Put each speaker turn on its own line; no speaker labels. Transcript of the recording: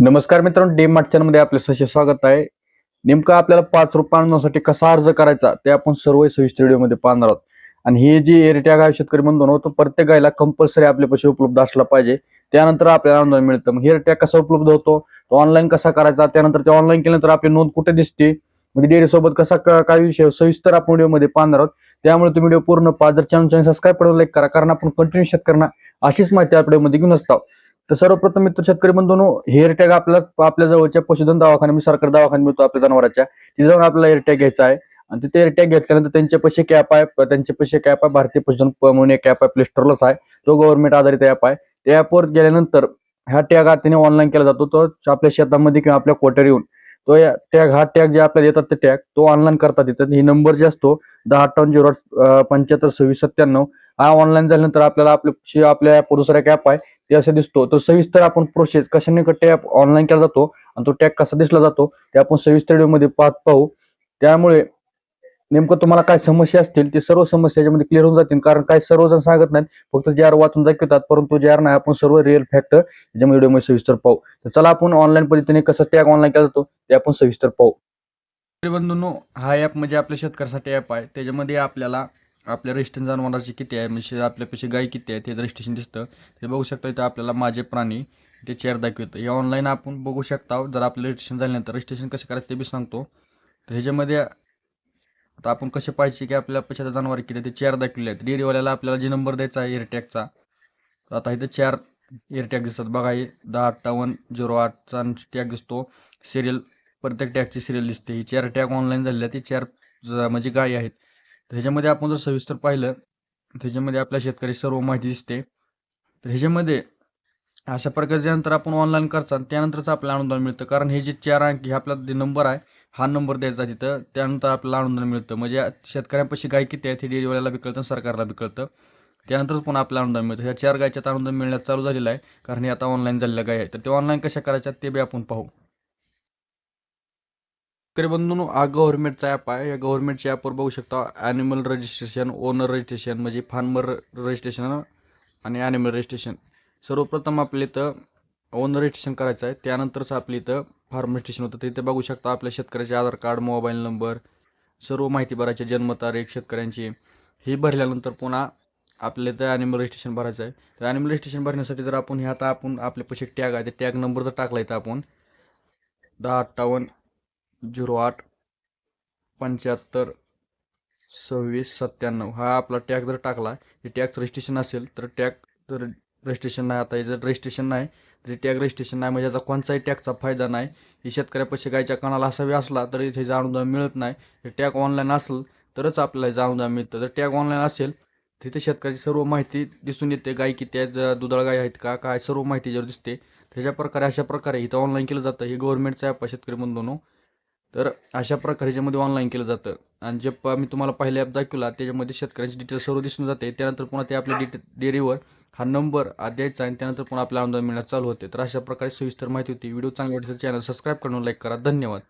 नमस्कार मित्रांनो D mart चॅनलमध्ये आपले सशे स्वागत आहे. नेमकं आपल्याला पाच रुपये आणण्यासाठी कसा अर्ज करायचा ते आपण सर्व सविस्तर व्हिडिओमध्ये पाहणार आहोत. आणि हे जी एअरटॅग आहे शेतकरी म्हणून होतं प्रत्येक गायला कंपल्सरी आपल्या पैसे उपलब्ध असला पाहिजे. त्यानंतर आपल्याला अनुदान मिळतं. मग एअरटॅग कसा उपलब्ध होतो तो ऑनलाईन कसा करायचा त्यानंतर ते ऑनलाईन केल्यानंतर आपली नोंद कुठे दिसते म्हणजे डेअरी सोबत कसा काय विषय सविस्तर आपण व्हिडिओमध्ये पाहणार आहोत. त्यामुळे तुम्ही व्हिडिओ पूर्ण पाच जर चॅनल सबस्क्राईब करून लाईक करा. कारण आपण कंटिन्यू शेतकऱ्यांना अशीच माहिती आपल्यामध्ये घेऊन असतो. तर सर्वप्रथम मित्र शेतकरी बंधूनो हेअर टॅग आपल्या आपल्या जवळच्या पशुधन दवाखान्या सरकार सरकारी दवाखान्यात मिळतो आपल्या जनावरांच्या. तिथे जाऊन आपल्याला हेअर टॅग घ्यायचा आहे. आणि तिथे हेअर टॅग घेतल्यानंतर त्यांचे पैसे कॅप आहे. त्यांचे पैसे कॅप आहे. भारतीय पशुधन म्हणून एक ॲप आहे. प्लेस्टोरलाच आहे. तो गव्हर्नमेंट आधारित ॲप आहे. त्या ॲपवर गेल्यानंतर हा टॅग हा त्याने ऑनलाईन केला जातो. तो आपल्या शेतामध्ये किंवा आपल्या कोटर येऊन. तो या टॅग हा टॅग जे आपल्याला येतात ते टॅग तो ऑनलाईन करतात येतात ही नंबर जे असतो दहा अठ्ठावन्न झिरो पंच्याहत्तर सव्वीस सत्त्याण्णव हा ऑनलाईन झाल्यानंतर आपल्याला आपल्या आपल्या दुसरा ॲप आहे. ते असं दिसतो तो सविस्तर आपण प्रोसेस कशाने टॅप ऑनलाईन केला जातो आणि तो टॅग कसा दिसला जातो ते आपण सविस्तर व्हिडिओमध्ये पाहत पाहू. त्यामुळे नेमकं तुम्हाला काय समस्या असतील ते सर्व समस्या याच्यामध्ये क्लिअर होऊन जातील. कारण काय सर्वजण सांगत नाहीत फक्त जे आर वाचून दाखवतात परंतु जे आर नाही आपण सर्व रिअल फॅक्ट याच्यामध्ये व्हिडिओमध्ये सविस्तर पाहू. तर चला आपण ऑनलाईन पद्धतीने कसं टॅग ऑनलाईन केला जातो ते आपण सविस्तर पाहू. बंधूंनो हा ॲप म्हणजे आपल्या शेतकऱ्यासाठी ॲप आहे. त्याच्यामध्ये आपल्याला आपल्या रजिस्ट्रेशन जनावरांची किती आहे? म्हणजे आपल्यापेक्षा गाय किती आहे ते रजिस्ट्रेशन दिसतं ते बघू शकता इथं आपल्याला माझे प्राणी ते चेअर दाखवतं. हे ऑनलाईन आपण बघू शकता जर आपलं रजिस्ट्रेशन झाल्यानंतर. रजिस्ट्रेशन कसं करायचं ते बी सांगतो. तर ह्याच्यामध्ये आता आपण कसे पाहिजे की आपल्या पैशाचा जनावर किती आहे? ते चेअर दाखवले आहेत. डेअरीवाल्याला आपल्याला जे नंबर द्यायचा आहे एअरटॅगचा तर आता इथं चार एअरटॅग दिसतात. बघा हे दहा अठ्ठावन्न झिरो आठचा टॅग दिसतो. सिरियल प्रत्येक टॅगची सिरियल दिसते. ही चार टॅग ऑनलाईन झालेली आहे ती चार म्हणजे गाय आहेत. तर ह्याच्यामध्ये आपण जर सविस्तर पाहिलं त्याच्यामध्ये आपल्या शेतकरी सर्व माहिती दिसते. तर ह्याच्यामध्ये अशा प्रकारचे नंतर आपण ऑनलाईन करता त्यानंतरच आपल्याला अनुदान मिळतं. कारण हे जे चार अंकी हे आपला जे नंबर आहे हा नंबर द्यायचा तिथं. त्यानंतर आपल्याला अनुदान मिळतं. म्हणजे शेतकऱ्यांपाशी गाय किती आहेत हे डेअरीवाल्याला बी कळतं सरकारला विकळतं. कळतं त्यानंतरच पुन्हा आपल्याला अनुदान मिळतं. ह्या चार गायच्यात अनुदान मिळण्यास चालू झालेलं आहे. कारण हे आता ऑनलाईन झालेल्या गाय आहे. तर ते ऑनलाईन कशा करायच्या ते बी आपण पाहू. शेतकरी बंधूंनो हा गव्हर्नमेंटचा ॲप आहे. या गव्हर्नमेंटच्या ॲपवर बघू शकता ॲनिमल रजिस्ट्रेशन ओनर रजिस्ट्रेशन म्हणजे फार्मर रजिस्ट्रेशन आणि ॲनिमल रजिस्ट्रेशन सर्वप्रथम आपल्या इथं ओनर रजिस्ट्रेशन करायचं आहे. त्यानंतरच आपल्या इथं फार्म रजिस्ट्रेशन होतं. तिथे बघू शकता आपल्या शेतकऱ्याचे आधार कार्ड मोबाईल नंबर सर्व माहिती भरायची जन्मतारीख शेतकऱ्यांची. ही भरल्यानंतर पुन्हा आपल्या इथं ॲनिमल रजिस्ट्रेशन भरायचं आहे. तर ॲनिमल रजिस्ट्रेशन भरण्यासाठी जर आपण हे आता आपण आपल्या पैसे टॅग आहे ते टॅग नंबर जर टाकला इथं आपण दहा अठ्ठावन्न झिरो आठ पंच्याहत्तर सव्वीस सत्त्याण्णव. हा आपला टॅग जर टाकला हे टॅग रजिस्ट्रेशन असेल तर टॅग जर रजिस्ट्रेशन नाही आता हे जर रजिस्ट्रेशन नाही तरी टॅग रजिस्ट्रेशन नाही म्हणजे याचा कोणताही टॅगचा फायदा नाही. हे शेतकऱ्यापाशी गायच्या कानाला असावी असला तरी इथे अनुदान मिळत नाही. हे टॅग ऑनलाईन असेल तरच आपल्याला हे अनुदान मिळतं. जर टॅग ऑनलाईन असेल तिथे शेतकऱ्याची सर्व माहिती दिसून येते गाय किती आहेत दुधाळ गाय आहेत का काय सर्व माहिती जर दिसते. त्याच्या प्रकारे अशा प्रकारे इथं ऑनलाईन केलं जातं. हे गव्हर्नमेंटचं ॲप आहे शेतकरी बंधूंनो. तर अशा प्रकारे ज्यामध्ये ऑनलाईन केलं जातं. आणि जे प मी तुम्हाला पहिले ॲप दाखवला त्याच्यामध्ये शेतकऱ्यांची डिटेल सर्व दिसून जाते. त्यानंतर पुन्हा ते आपल्या डिटे डेअरीवर हा नंबर द्यायचा आणि त्यानंतर पुन्हा आपल्याला अनुदान मिळण्यास चालू होते. तर अशा प्रकारे सविस्तर माहिती होती. व्हिडिओ चांगला वाटेल चॅनल सबस्क्राईब करून लाईक करा. धन्यवाद.